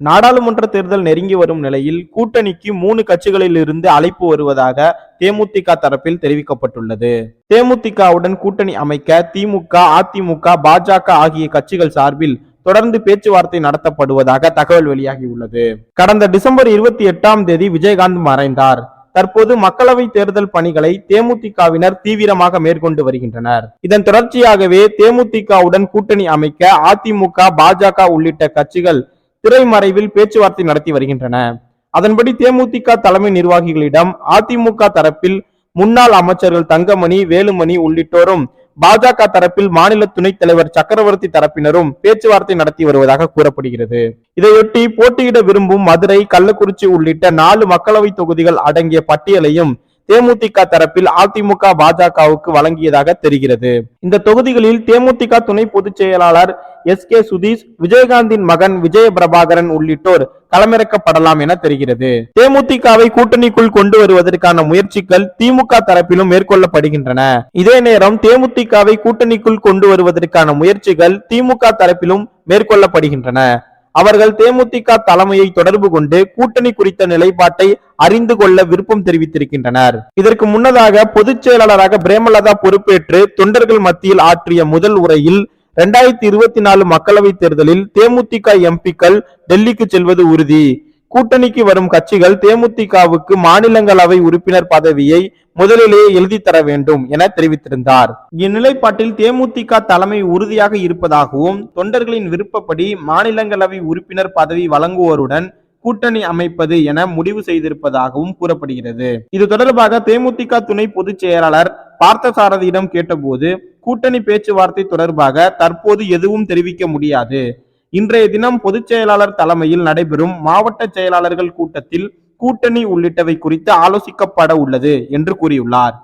நாடாளுமன்ற தேர்தல் நெருங்கி வரும் நிலையில் கூட்டணிக்கு மூணு கட்சிகளில் இருந்து அழைப்பு வருவதாக தேமுதிக தரப்பில் தெரிவிக்கப்பட்டுள்ளது. தேமுதிகவுடன் கூட்டணி அமைக்க திமுக அதிமுக பாஜக ஆகிய கட்சிகள் சார்பில் தொடர்ந்து பேச்சுவார்த்தை நடத்தப்படுவதாக தகவல் வெளியாகியுள்ளது. கடந்த டிசம்பர் இருபத்தி எட்டாம் தேதி விஜயகாந்த் மறைந்தார். தற்போது மக்களவை தேர்தல் பணிகளை தேமுதிகவினர் தீவிரமாக மேற்கொண்டு வருகின்றனர். இதன் தொடர்ச்சியாகவே தேமுதிகவுடன் கூட்டணி அமைக்க அதிமுக பாஜக உள்ளிட்ட கட்சிகள் திரைமறைவில் பேச்சுவார்த்தை நடத்தி வருகின்றன. அதன்படி தேமுதிக தலைமை நிர்வாகிகளிடம் அதிமுக தரப்பில் முன்னாள் அமைச்சர்கள் தங்கமணி வேலுமணி உள்ளிட்டோரும் பாஜக தரப்பில் மாநில துணைத் தலைவர் சக்கரவர்த்தி தரப்பினரும் பேச்சுவார்த்தை நடத்தி வருவதாக கூறப்படுகிறது. இதையொட்டி போட்டியிட விரும்பும் மதுரை கள்ளக்குறிச்சி உள்ளிட்ட நாலு மக்களவை தொகுதிகள் அடங்கிய பட்டியலையும் தேமுதிக தரப்பில் அதிமுக பாஜகவுக்கு வழங்கியதாக தெரிகிறது. இந்த தொகுதிகளில் தேமுதிக துணை பொதுச் செயலாளர் எஸ் கே சுதீஷ் விஜயகாந்தின் மகன் விஜய பிரபாகரன் உள்ளிட்டோர் களமிறக்கப்படலாம் என தெரிகிறது. தேமுதிகவை கூட்டணிக்குள் கொண்டு வருவதற்கான முயற்சிகள் திமுக தரப்பிலும் மேற்கொள்ளப்படுகின்றன. இதே நேரம் தேமுதிகவை கூட்டணிக்குள் கொண்டு வருவதற்கான முயற்சிகள் திமுக தரப்பிலும் மேற்கொள்ளப்படுகின்றன. அவர்கள் தேமுதிக தலைமையை தொடர்பு கொண்டு கூட்டணி குறித்த நிலைப்பாட்டை அறிந்து கொள்ள விருப்பம் தெரிவித்திருக்கின்றனர். இதற்கு முன்னதாக பொதுச் செயலாளராக பிரேமலதா பொறுப்பேற்று தொண்டர்கள் மத்தியில் ஆற்றிய முதல் உரையில் இரண்டாயிரத்தி இருபத்தி நாலு மக்களவை தேர்தலில் தேமுதிக எம்பிக்கள் டெல்லிக்கு செல்வது உறுதி. கூட்டணிக்கு வரும் கட்சிகள் தேமுதிகவுக்கு மாநிலங்களவை உறுப்பினர் பதவியை முதலிலேயே எழுதி தர வேண்டும் என தெரிவித்திருந்தார். இந்நிலைப்பாட்டில் தேமுதிக தலைமை உறுதியாக இருப்பதாகவும் தொண்டர்களின் விருப்பப்படி மாநிலங்களவை உறுப்பினர் பதவி வழங்குவோருடன் கூட்டணி அமைப்பது என முடிவு செய்திருப்பதாகவும் கூறப்படுகிறது. இது தொடர்பாக தேமுதிக துணை பொதுச் செயலாளர் பார்த்தசாரதியிடம் கேட்டபோது கூட்டணி பேச்சுவார்த்தை தொடர்பாக தற்போது எதுவும் தெரிவிக்க முடியாது. இன்றைய தினம் பொதுச் செயலாளர் தலைமையில் நடைபெறும் மாவட்ட செயலாளர்கள் கூட்டத்தில் கூட்டணி உள்ளிட்டவை குறித்து ஆலோசிக்கப்பட உள்ளது என்று கூறியுள்ளார்.